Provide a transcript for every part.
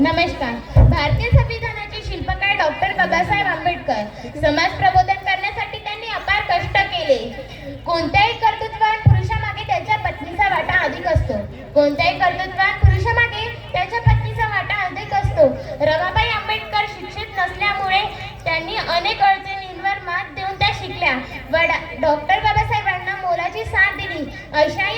नमस्कार. भारतीय संविधानाचे शिल्पकार डॉक्टर बाबासाहेब आंबेडकर समाज प्रबोधन करण्यासाठी त्यांनी अपार कष्ट केले. कोणत्याही कर्तृत्वान पुरुषामागे त्याच्या पत्नीचा वाटा अधिक असतो. कोणत्याही कर्तृत्वान पुरुषामागे त्याच्या पत्नीचा वाटा अधिक असतो. रमाबाई आंबेडकर शिक्षित नसल्यामुळे त्यांनी अनेक अडचणींवर मात देऊन त्या शिकल्या. व डॉक्टर बाबासाहेबांना मोलाची साथ दिली. अशाही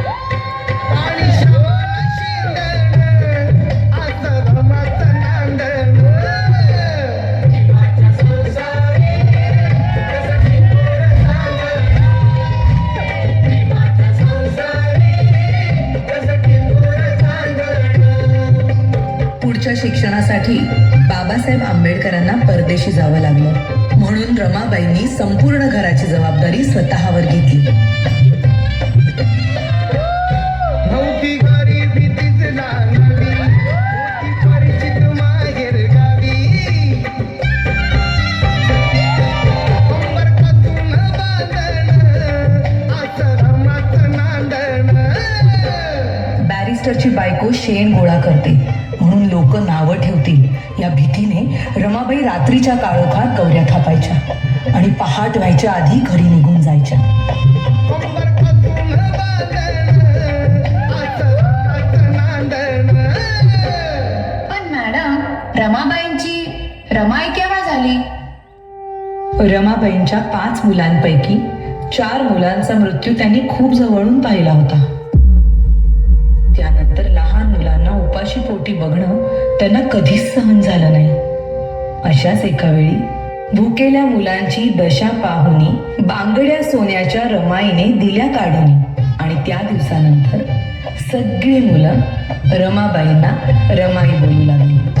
पुढच्या शिक्षणासाठी बाबासाहेब आंबेडकरांना परदेशी जावं लागलं. म्हणून रमाबाईंनी संपूर्ण घराची जबाबदारी स्वतःवर घेतली. बायको शेण गोळा करते. म्हणून लोक नावं ठेवतील. या भीतीने रमाबाई रात्रीच्या काळोखात गौऱ्या थापायच्या आणि पहाट व्हायच्या आधी घरी निघून जायच्या. रमाबाईंची रमाई केव्हा झाली? रमाबाईंच्या पाच मुलांपैकी चार मुलांचा मृत्यू त्यांनी खूप जवळून पाहिला होता. त्यानंतर उपाशी पोटी बघणं त्यांना कधीच सहन झालं नाही. अशाच एका वेळी भुकेल्या मुलांची दशा पाहुनी बांगड्या सोन्याच्या रमाईने दिल्या काढून. आणि त्या दिवसानंतर सगळी मुलं रमाबाईंना रमाई बोलू लागली.